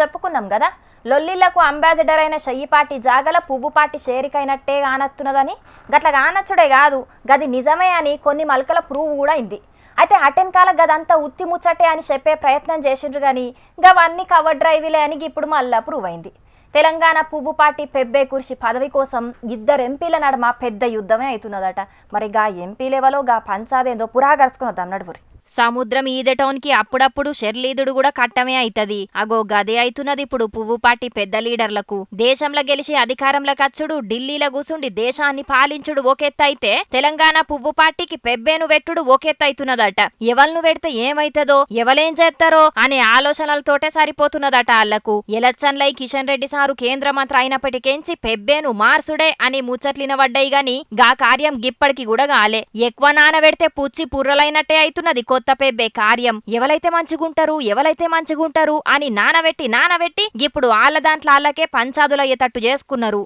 చెప్పుకున్నాం కదా? లొల్లిళ్ళకు అంబాసిడర్ అయిన షయ్యిపాటి జాగల పువ్వుపాటి షేరికైనట్టే కానత్తున్నదని గట్ల కానచ్చుడే కాదు గది నిజమే అని కొన్ని మలకల ప్రూవ్ కూడా అయింది. అయితే అటెన్కాల గదంతా ఉత్తి ముచ్చటే అని చెప్పే ప్రయత్నం చేసిండ్రు కానీ గవన్నీ కవర్ డ్రైవ్లే అని ఇప్పుడు మళ్ళా ప్రూవ్ అయింది. తెలంగాణ పువ్వుపాటి పెబ్బే కుర్షి పదవి కోసం ఇద్దరు ఎంపీల నడుమ పెద్ద యుద్ధమే అవుతున్నదట. మరి గా ఎంపీ లెవెలో గా పంచాదేందో పురాగరుచుకున్నదాం నడుపురి నడువురి సముద్రం ఈదటోనికి అప్పుడప్పుడు షెర్లీదుడు కూడా కట్టమే అయితది. అగో గదే అవుతున్నది ఇప్పుడు పువ్వు పెద్ద లీడర్లకు. దేశంలో గెలిచి అధికారంలో కచ్చుడు ఢిల్లీలో కూసుండి దేశాన్ని పాలించుడు ఒకెత్తైతే తెలంగాణ పువ్వు పార్టీకి పెబ్బేను వెట్టుడు ఒకెత్తైతున్నదట ఎవల్ను పెడితే ఏమైతదో ఎవలేం చేస్తారో అనే ఆలోచనలతోటే సరిపోతున్నదట ఆళ్ళకు. ఎలక్షన్లై కిషన్ రెడ్డి సారు కేంద్ర మంత్రి అయినప్పటికేంచి పెబ్బేను మార్సుడే అని ముచ్చట్లినవడ్డాయి గాని గా కార్యం గిప్పటికి కూడా గాలే. ఎక్కువ నానబెడితే పుచ్చి పుర్రలైనట్టే అవుతున్నది కొత్త పెబ్బే కార్యం ఎవలైతే మంచిగుంటారు ఎవలైతే మంచిగుంటారు అని నానబెట్టి నానబెట్టి ఇప్పుడు ఆళ్ళ దాంట్లో ఆళ్ళకే పంచాదులయ్యేటట్టు చేసుకున్నారు.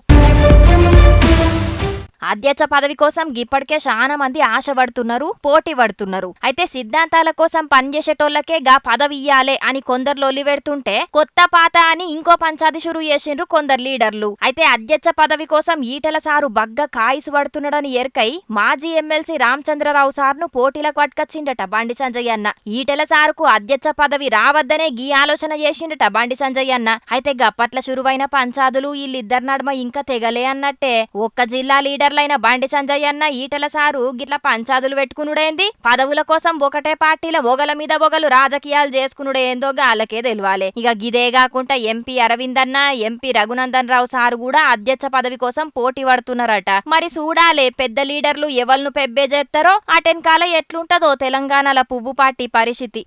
అధ్యక్ష పదవి కోసం ఇప్పటికే చాలా మంది ఆశ పడుతున్నారు పోటీ పడుతున్నారు అయితే సిద్ధాంతాల కోసం పనిచేసేటోళ్ళకే గా పదవి ఇయ్యాలే అని కొందరు లొల్లి పెడుతుంటే కొత్త పాత అని ఇంకో పంచాది షురు చేసిండ్రు కొందరు లీడర్లు. అయితే అధ్యక్ష పదవి కోసం ఈటల సారు బగ్గ కాయిసు పడుతున్నాడని ఎరకై మాజీ ఎమ్మెల్సీ రామచంద్రరావు సార్ను పోటీలకు పట్టుకొచ్చిండట బండి సంజయ్ అన్న ఈటల సారుకు అధ్యక్ష పదవి రావద్దనే గీ ఆలోచన చేసిండట బండి సంజయ్ అన్న అయితే గప్పట్ల షురువైన పంచాదులు వీళ్ళిద్దరి నడుమ ఇంకా తెగలే అన్నట్టే. ఒక్క జిల్లా లీడర్ల లీడర్లైన బండి సంజయ్ అన్న ఈటల సారు గిట్ల పంచాదులు పెట్టుకునుడేంది? పదవుల కోసం ఒకటే పార్టీల ఒగల మీద ఒగలు రాజకీయాలు చేసుకునుడేందో గాలకే తెలియాలి ఇక గిదే కాకుండా ఎంపీ అరవింద్ అన్న ఎంపీ రఘునందన్ రావు సారు కూడా అధ్యక్ష పదవి కోసం పోటీ పడుతున్నారట. మరి చూడాలే పెద్ద లీడర్లు ఎవల్ను పెబ్బే చేస్తారో అటెన్కాల ఎట్లుంటదో తెలంగాణల పువ్వు పార్టీ పరిస్థితి.